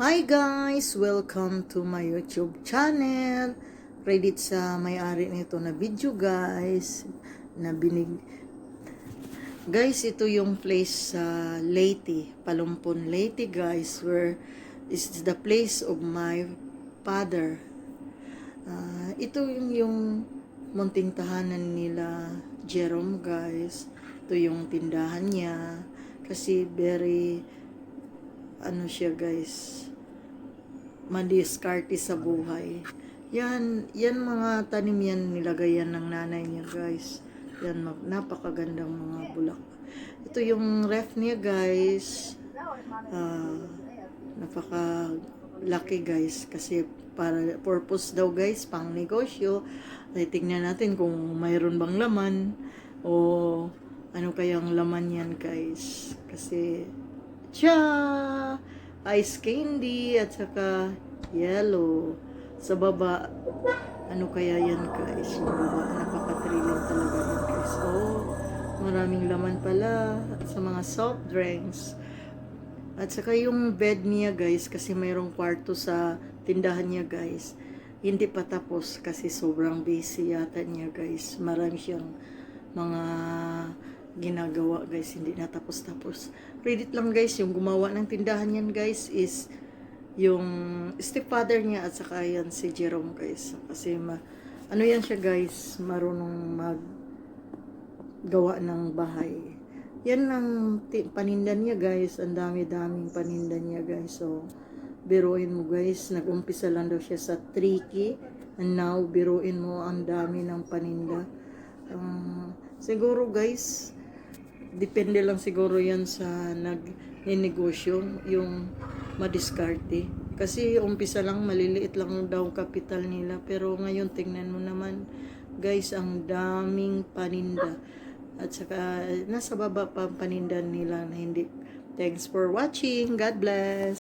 Hi guys! Welcome to my YouTube channel. Credit sa may-ari nito na video guys. Na binig... Guys, ito yung place sa Leyte. Palumpon Leyte guys. Where is the place of my father. Ah, ito yung, yung munting tahanan nila Jerome guys. Ito yung tindahan niya. Kasi very ano siya guys madiskarte sa buhay. Yan yan mga tanim yan nilagay yan ng nanay niya guys. Yan napakagandang mga bulak. Ito yung ref niya guys. Ah, napaka laki guys kasi para purpose daw guys pang negosyo. Ay tingnan natin kung mayroon bang laman o ano kayang laman yan guys. Kasi Cha! Ice candy at saka yellow. Sa baba, ano kaya yan guys? Yung baba, napaka-thrilling talaga yan guys. Oh, maraming laman pala sa mga soft drinks. At saka yung bed niya guys, kasi mayroong kwarto sa tindahan niya guys. Hindi pa tapos kasi sobrang busy yata niya guys. Marami siyang mga ginagawa guys, hindi natapos-tapos. Credit lang guys, yung gumawa ng tindahan yan guys is yung stepfather niya at saka yan si Jerome guys. Kasi ma, ano yan siya guys, marunong mag gawa ng bahay. Yan ang paninda niya guys, ang dami-daming paninda niya guys. So, biruin mo guys, nag-umpisa lang daw siya sa tricky and now biruin mo ang dami ng paninda. Ah, siguro guys, depende lang siguro yan sa nag-negosyo, yung madiskarte. Kasi umpisa lang, maliliit lang daw kapital nila. Pero ngayon, tingnan mo naman, guys, ang daming paninda. At saka, nasa baba pa ang paninda nila na hindi. Thanks for watching. God bless.